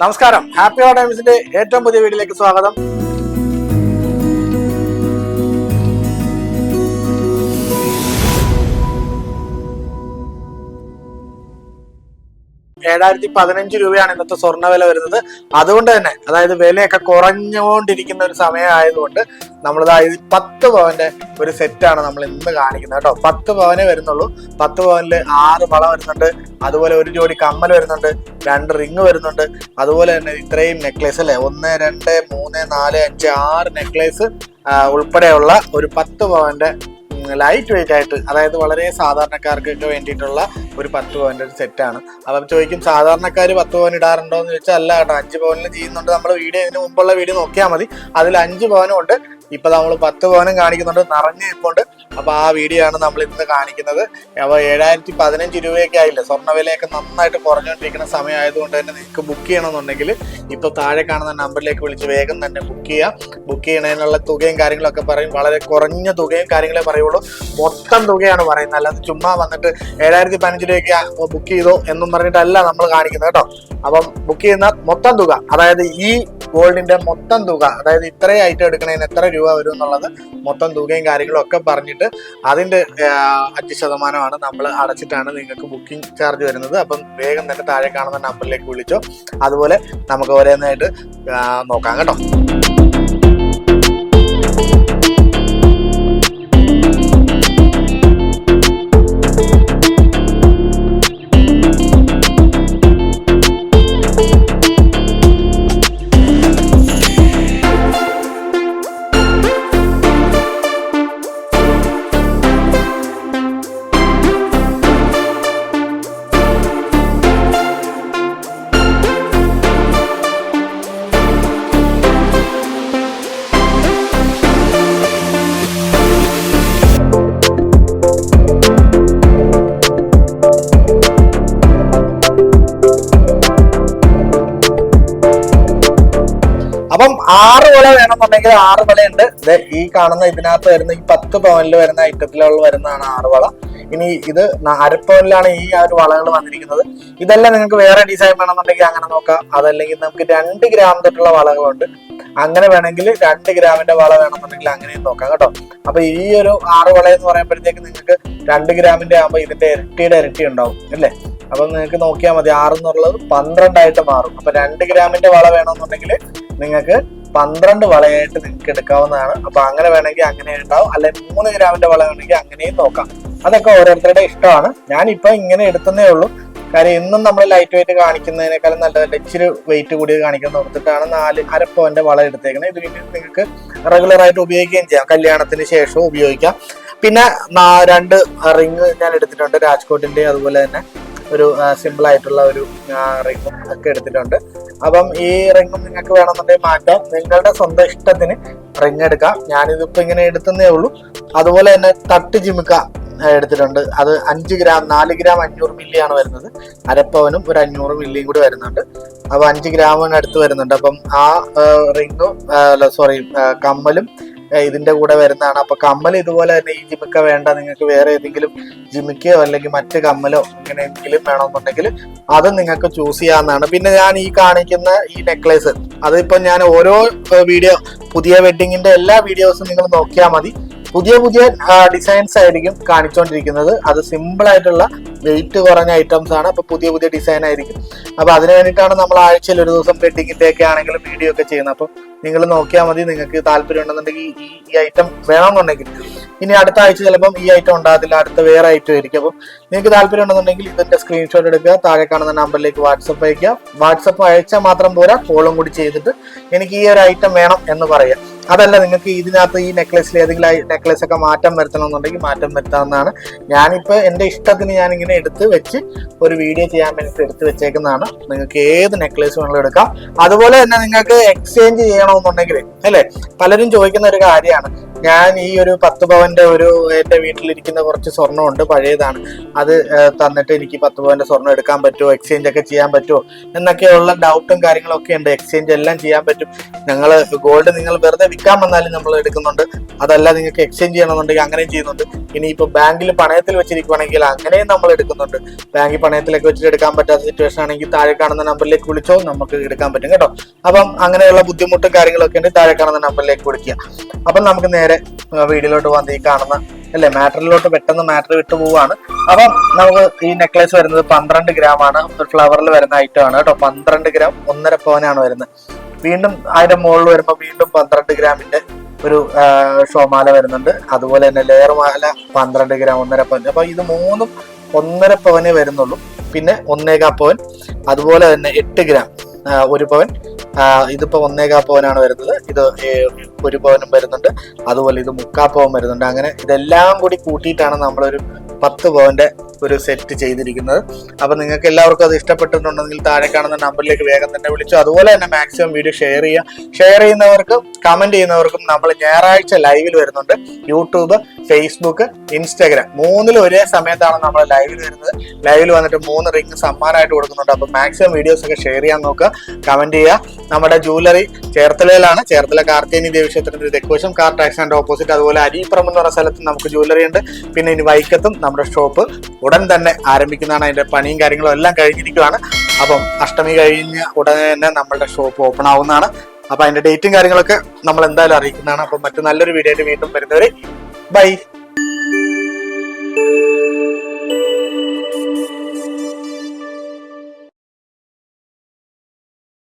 നമസ്കാരം. Happy Hor ടൈംസിന്റെ ഏറ്റവും പുതിയ വീഡിയോയിലേക്ക് സ്വാഗതം. ഏഴായിരത്തി പതിനഞ്ച് രൂപയാണ് ഇന്നത്തെ സ്വർണ വില വരുന്നത്. അതുകൊണ്ട് തന്നെ അതായത് വിലയൊക്കെ കുറഞ്ഞുകൊണ്ടിരിക്കുന്ന ഒരു സമയമായതുകൊണ്ട് നമ്മളിതാ ഇത് പത്ത് പവന്റെ ഒരു സെറ്റാണ് നമ്മൾ ഇന്ന് കാണിക്കുന്നത് കേട്ടോ. പത്ത് പവനെ വരുന്നുള്ളൂ. പത്ത് പവനിൽ ആറ് വള വരുന്നുണ്ട്. അതുപോലെ ഒരു ജോഡി കമ്മൽ വരുന്നുണ്ട്. രണ്ട് റിങ് വരുന്നുണ്ട്. അതുപോലെ തന്നെ ഇത്രയും നെക്ലേസ് അല്ലേ? ഒന്ന് രണ്ട് മൂന്ന് നാല് അഞ്ച് ആറ് നെക്ലേസ് ഉൾപ്പെടെയുള്ള ഒരു പത്ത് പവന്റെ ലൈറ്റ് വെയിറ്റ് ആയിട്ട് അതായത് വളരെ സാധാരണക്കാർക്കൊക്കെ വേണ്ടിയിട്ടുള്ള ഒരു പത്ത് പവന്റെ ഒരു സെറ്റാണ് അപ്പം ചോദിക്കും സാധാരണക്കാർ പത്ത് പവൻ ഇടാറുണ്ടോ എന്ന് ചോദിച്ചാൽ അല്ല കേട്ടോ അഞ്ച് പവനിൽ ചെയ്യുന്നുണ്ട്. നമ്മൾ വീഡിയോ ഇതിന് മുമ്പുള്ള വീഡിയോ നോക്കിയാൽ മതി. അതിൽ അഞ്ച് പവനും ഉണ്ട്. ഇപ്പം നമ്മൾ പത്ത് പവനും കാണിക്കുന്നുണ്ട്. നിറഞ്ഞു നിൽപ്പുണ്ട്. അപ്പൊ ആ വീഡിയോ ആണ് നമ്മൾ ഇന്ന് കാണിക്കുന്നത്. അപ്പോൾ ഏഴായിരത്തി പതിനഞ്ച് രൂപയൊക്കെ ആയില്ലേ? സ്വർണവിലയൊക്കെ നന്നായിട്ട് കുറഞ്ഞുകൊണ്ടിരിക്കുന്ന സമയമായതുകൊണ്ട് തന്നെ നിങ്ങൾക്ക് ബുക്ക് ചെയ്യണമെന്നുണ്ടെങ്കിൽ ഇപ്പൊ താഴെ കാണുന്ന നമ്പറിലേക്ക് വിളിച്ച് വേഗം തന്നെ ബുക്ക് ചെയ്യാം. ബുക്ക് ചെയ്യണതിനുള്ള തുകയും കാര്യങ്ങളൊക്കെ പറയും. വളരെ കുറഞ്ഞ തുകയും കാര്യങ്ങളെ പറയുള്ളൂ. മൊത്തം തുകയാണ് പറയുന്നത്. അല്ലാതെ ചുമ്മാ വന്നിട്ട് ഏഴായിരത്തി പതിനഞ്ച് രൂപയ്ക്ക് ബുക്ക് ചെയ്തോ എന്നും പറഞ്ഞിട്ടല്ല നമ്മൾ കാണിക്കുന്നത് കേട്ടോ. അപ്പം ബുക്ക് ചെയ്യുന്ന മൊത്തം തുക അതായത് ഈ ഗോൾഡിന്റെ മൊത്തം തുക അതായത് ഇത്രയും ഐറ്റം എടുക്കണതിന് എത്ര രൂപ വരും എന്നുള്ളത് മൊത്തം തുകയും കാര്യങ്ങളും ഒക്കെ പറഞ്ഞിട്ട് അതിന്റെ അഞ്ച് ശതമാനമാണ് നമ്മൾ അടച്ചിട്ടാണ് നിങ്ങൾക്ക് ബുക്കിംഗ് ചാർജ് വരുന്നത്. അപ്പം വേഗം തന്നെ താഴെ കാണുന്ന നമ്പറിലേക്ക് വിളിച്ചോ. അതുപോലെ നമുക്ക് ഓരോന്നായിട്ട് നോക്കാം കേട്ടോ. അപ്പം ആറ് വില വേണമെന്നുണ്ടെങ്കിൽ ആറ് വിലയുണ്ട് ഇത് ഈ കാണുന്ന ഇതിനകത്ത് വരുന്ന ഈ പത്ത് പവനിൽ വരുന്ന ഐറ്റത്തിലുള്ള വരുന്നതാണ് ആറ് വള ഇനി ഇത് അരപ്പവനിലാണ് ഈ ആ ഒരു വളകൾ വന്നിരിക്കുന്നത്. ഇതെല്ലാം നിങ്ങൾക്ക് വേറെ ഡിസൈൻ വേണമെന്നുണ്ടെങ്കിൽ അങ്ങനെ നോക്കാം. അതല്ലെങ്കിൽ നമുക്ക് രണ്ട് ഗ്രാം തൊട്ടുള്ള വളകളുണ്ട്. അങ്ങനെ വേണമെങ്കിൽ രണ്ട് ഗ്രാമിന്റെ വള വേണമെന്നുണ്ടെങ്കിൽ അങ്ങനെയും നോക്കാം കേട്ടോ. അപ്പൊ ഈ ഒരു ആറ് വള എന്ന് പറയുമ്പോഴത്തേക്ക് നിങ്ങൾക്ക് രണ്ട് ഗ്രാമിന്റെ ആകുമ്പോൾ ഇതിന്റെ ഇരട്ടിയുടെ ഇരട്ടി ഉണ്ടാവും അല്ലേ? അപ്പൊ നിങ്ങൾക്ക് നോക്കിയാൽ മതി. ആറ് എന്നുള്ളത് പന്ത്രണ്ടായിട്ട് മാറും. അപ്പൊ രണ്ട് ഗ്രാമിന്റെ വള വേണമെന്നുണ്ടെങ്കിൽ നിങ്ങൾക്ക് പന്ത്രണ്ട് വളയായിട്ട് നിങ്ങൾക്ക് എടുക്കാവുന്നതാണ്. അപ്പൊ അങ്ങനെ വേണമെങ്കിൽ അങ്ങനെ ഉണ്ടാവും. അല്ലെങ്കിൽ മൂന്ന് ഗ്രാമിന്റെ വള വേണമെങ്കിൽ അങ്ങനെയും നോക്കാം. അതൊക്കെ ഓരോരുത്തരുടെ ഇഷ്ടമാണ്. ഞാനിപ്പോ ഇങ്ങനെ എടുത്തതേ ഉള്ളൂ. കാര്യം ഇന്നും നമ്മൾ ലൈറ്റ് വെയിറ്റ് കാണിക്കുന്നതിനേക്കാളും നല്ലതല്ല. ഇച്ചിരി വെയിറ്റ് കൂടി കാണിക്കുന്ന ഓർത്തിട്ടാണ് നാല് അരപ്പവന്റെ വള എടുത്തേക്കുന്നത് ഇത് പിന്നെ നിങ്ങൾക്ക് റെഗുലർ ആയിട്ട് ഉപയോഗിക്കുകയും ചെയ്യാം. കല്യാണത്തിന് ശേഷവും ഉപയോഗിക്കാം. പിന്നെ രണ്ട് റിങ് ഞാൻ എടുത്തിട്ടുണ്ട്. രാജ്കോട്ടിന്റെ അതുപോലെ തന്നെ ഒരു സിമ്പിൾ ആയിട്ടുള്ള ഒരു റിങ്ങും ഒക്കെ എടുത്തിട്ടുണ്ട്. അപ്പം ഈ റിങ്ങും നിങ്ങൾക്ക് വേണമെന്നുണ്ടെങ്കിൽ മാറ്റാം. നിങ്ങളുടെ സ്വന്തം ഇഷ്ടത്തിന് റിങ് എടുക്കാം. ഞാനിതിപ്പോ ഇങ്ങനെ എടുത്തതേ ഉള്ളൂ. അതുപോലെ തന്നെ തട്ട് ജിമിക്ക എടുത്തിട്ടുണ്ട്. അത് അഞ്ച് ഗ്രാം നാല് ഗ്രാം അഞ്ഞൂറ് മില്ലിയാണ് വരുന്നത്. അരപ്പവനും ഒരു അഞ്ഞൂറ് മില്ലിയും കൂടി വരുന്നുണ്ട്. അപ്പൊ അഞ്ച് ഗ്രാമിന് അടുത്ത് വരുന്നുണ്ട്. അപ്പം ആ റിങ്ങും സോറി കമ്മലും ഇതിന്റെ കൂടെ വരുന്നതാണ്. അപ്പൊ കമ്മൽ ഇതുപോലെ തന്നെ ഈ ജിമിക്ക വേണ്ട നിങ്ങൾക്ക് വേറെ ഏതെങ്കിലും ജിമിക്കയോ അല്ലെങ്കിൽ മറ്റ് കമ്മലോ എങ്ങനെയെങ്കിലും വേണമെന്നുണ്ടെങ്കിൽ അത് നിങ്ങൾക്ക് ചൂസ് ചെയ്യാവുന്നതാണ്. പിന്നെ ഞാൻ ഈ കാണിക്കുന്ന ഈ നെക്ലേസ് അതിപ്പോ ഞാൻ ഓരോ വീഡിയോ പുതിയ വെഡിങ്ങിന്റെ എല്ലാ വീഡിയോസും നിങ്ങൾ നോക്കിയാൽ മതി. പുതിയ പുതിയ ഡിസൈൻസ് ആയിരിക്കും കാണിച്ചുകൊണ്ടിരിക്കുന്നത് അത് സിമ്പിൾ ആയിട്ടുള്ള വെയിറ്റ് കുറഞ്ഞ ഐറ്റംസ് ആണ്. അപ്പൊ പുതിയ പുതിയ ഡിസൈൻ ആയിരിക്കും. അപ്പൊ അതിന് വേണ്ടിയിട്ടാണ് നമ്മൾ ആഴ്ചയിൽ ഒരു ദിവസം വെഡിങ്ങിന്റെ ഒക്കെ ആണെങ്കിലും വീഡിയോ ഒക്കെ ചെയ്യുന്നത്. അപ്പൊ നിങ്ങൾ നോക്കിയാൽ മതി നിങ്ങൾക്ക് താല്പര്യം ഉണ്ടെന്നുണ്ടെങ്കിൽ ഈ ഈ ഐറ്റം വേണമെന്നുണ്ടെങ്കിൽ. ഇനി അടുത്ത ആഴ്ച ചിലപ്പം ഈ ഐറ്റം ഉണ്ടാകത്തില്ല. അടുത്ത വേറെ ഐറ്റം ആയിരിക്കും. അപ്പം നിങ്ങൾക്ക് താല്പര്യം ഉണ്ടെന്നുണ്ടെങ്കിൽ ഇതിന്റെ സ്ക്രീൻഷോട്ട് എടുക്കുക. താഴെ കാണുന്ന നമ്പറിലേക്ക് വാട്സപ്പ് അയക്കുക വാട്സപ്പ് അയച്ചാൽ മാത്രം പോരാ. കോളും കൂടി ചെയ്തിട്ട് എനിക്ക് ഈ ഒരു ഐറ്റം വേണം എന്ന് പറയാം. അതല്ല നിങ്ങൾക്ക് ഇതിനകത്ത് ഈ നെക്ലസിൽ ഏതെങ്കിലും നെക്ലസ് ഒക്കെ മാറ്റം വരുത്തണമെന്നുണ്ടെങ്കിൽ മാറ്റം വരുത്താവുന്നതാണ്. ഞാനിപ്പോൾ എന്റെ ഇഷ്ടത്തിന് ഞാനിങ്ങനെ എടുത്ത് വെച്ച് ഒരു വീഡിയോ ചെയ്യാൻ വേണ്ടിയിട്ട് എടുത്ത് വെച്ചേക്കുന്നതാണ്. നിങ്ങൾക്ക് ഏത് നെക്ലസ് വേണമെങ്കിലും എടുക്കാം. അതുപോലെ തന്നെ നിങ്ങൾക്ക് എക്സ്ചേഞ്ച് ചെയ്യണമെന്നുണ്ടെങ്കിൽ അല്ലേ? പലരും ചോദിക്കുന്ന ഒരു കാര്യമാണ്. ഞാൻ ഈ ഒരു പത്ത് പവന്റെ ഒരു എന്റെ വീട്ടിലിരിക്കുന്ന കുറച്ച് സ്വർണമുണ്ട് പഴയതാണ്. അത് തന്നിട്ട് എനിക്ക് പത്ത് പവന്റെ സ്വർണം എടുക്കാൻ പറ്റുമോ എക്സ്ചേഞ്ച് ഒക്കെ ചെയ്യാൻ പറ്റുമോ എന്നൊക്കെയുള്ള ഡൗട്ടും കാര്യങ്ങളൊക്കെ ഉണ്ട്. എക്സ്ചേഞ്ച് എല്ലാം ചെയ്യാൻ പറ്റും. ഞങ്ങൾ ഗോൾഡ് നിങ്ങൾ വെറുതെ വിൽക്കാൻ വന്നാലും നമ്മൾ എടുക്കുന്നുണ്ട്. അതല്ല നിങ്ങൾക്ക് എക്സ്ചേഞ്ച് ചെയ്യണമെന്നുണ്ടെങ്കിൽ അങ്ങനെയും ചെയ്യുന്നുണ്ട്. ഇനിയിപ്പോൾ ബാങ്കിൽ പണയത്തിൽ വെച്ചിരിക്കുവാണെങ്കിൽ അങ്ങനെയും നമ്മൾ എടുക്കുന്നുണ്ട്. ബാങ്കിൽ പണയത്തിലൊക്കെ വെച്ചിട്ട് എടുക്കാൻ പറ്റാത്ത സിറ്റുവേഷൻ ആണെങ്കിൽ താഴെ കാണുന്ന നമ്പറിലേക്ക് വിളിച്ചോ നമുക്ക് എടുക്കാൻ പറ്റും കേട്ടോ. അപ്പം അങ്ങനെയുള്ള ബുദ്ധിമുട്ടും കാര്യങ്ങളൊക്കെ ഉണ്ട് താഴെ കാണുന്ന നമ്പറിലേക്ക് വിളിക്കുക അപ്പം നമുക്ക് നേരെ വീഡിയോയിലോട്ട് വന്ന് ഈ കാണുന്ന അല്ലേ മാറ്ററിലോട്ട് പെട്ടെന്ന് മാറ്റർ വിട്ടു പോവാണ്. അപ്പം നമുക്ക് ഈ നെക്ലേസ് വരുന്നത് പന്ത്രണ്ട് ഗ്രാം ആണ്. ഫ്ലവറിൽ വരുന്ന ഐറ്റം ആണ് കേട്ടോ. പന്ത്രണ്ട് ഗ്രാം ഒന്നര പവനാണ് വരുന്നത്. വീണ്ടും അതിന്റെ മുകളിൽ വരുമ്പോൾ വീണ്ടും പന്ത്രണ്ട് ഗ്രാമിന്റെ ഒരു ഷോമാല വരുന്നുണ്ട്. അതുപോലെ തന്നെ ലെയർ മാല പന്ത്രണ്ട് ഗ്രാം ഒന്നര പവൻ അപ്പൊ ഇത് മൂന്നും ഒന്നര പവനേ വരുന്നുള്ളൂ. പിന്നെ ഒന്നേകാ പവൻ അതുപോലെ തന്നെ എട്ട് ഗ്രാം ഒരു പവൻ ആ, ഇതിപ്പോ ഒന്നേകാ പവനാണ് വരുന്നത്. ഇത് ഒരു പവനും വരുന്നുണ്ട്. അതുപോലെ ഇത് മുക്കാ പവൻ വരുന്നുണ്ട്. അങ്ങനെ ഇതെല്ലാം കൂടി കൂട്ടിയിട്ടാണ് നമ്മളൊരു പത്ത് പവന്റെ ഒരു സെറ്റ് ചെയ്തിരിക്കുന്നത്. അപ്പൊ നിങ്ങൾക്ക് എല്ലാവർക്കും അത് ഇഷ്ടപ്പെട്ടിട്ടുണ്ടെങ്കിൽ താഴെ കാണുന്ന നമ്പറിലേക്ക് വേഗം തന്നെ വിളിച്ചു. അതുപോലെ തന്നെ മാക്സിമം വീഡിയോ ഷെയർ ചെയ്യുക. ഷെയർ ചെയ്യുന്നവർക്കും കമന്റ് ചെയ്യുന്നവർക്കും നമ്മൾ ഞായറാഴ്ച ലൈവിൽ വരുന്നുണ്ട്. യൂട്യൂബ് ഫേസ്ബുക്ക് ഇൻസ്റ്റാഗ്രാം മൂന്നിൽ ഒരേ സമയത്താണ് നമ്മൾ ലൈവിൽ വരുന്നത്. ലൈവിൽ വന്നിട്ട് മൂന്ന് റിങ് സമ്മാനമായിട്ട് കൊടുക്കുന്നുണ്ട്. അപ്പൊ മാക്സിമം വീഡിയോസ് ഒക്കെ ഷെയർ ചെയ്യാൻ നോക്കുക. കമന്റ് ചെയ്യുക. നമ്മുടെ ജൂവലറി ചേർത്തലയിലാണ്. ചേർത്തല കാർത്തേനി ദേവീക്ഷേത്രത്തിന്റെ തെക്കുവശം കാർ ടാക്സ് ആൻഡ് ഓപ്പോസിറ്റ് അതുപോലെ അരീപ്രം എന്ന് പറഞ്ഞ സ്ഥലത്ത് നമുക്ക് ജൂവലറി ഉണ്ട്. പിന്നെ ഇനി വൈക്കത്തും നമ്മുടെ ഷോപ്പ് ഉടൻ തന്നെ ആരംഭിക്കുന്നതാണ്. അതിന്റെ പണിയും കാര്യങ്ങളും എല്ലാം കഴിഞ്ഞിരിക്കുകയാണ്. അപ്പം അഷ്ടമി കഴിഞ്ഞ ഉടനെ തന്നെ നമ്മളുടെ ഷോപ്പ് ഓപ്പൺ ആവുന്നതാണ്. അപ്പൊ അതിന്റെ ഡേറ്റും കാര്യങ്ങളൊക്കെ നമ്മൾ എന്തായാലും അറിയിക്കുന്നതാണ്. അപ്പം മറ്റു നല്ലൊരു വീഡിയോ വീണ്ടും വരുന്നവരെ ബൈ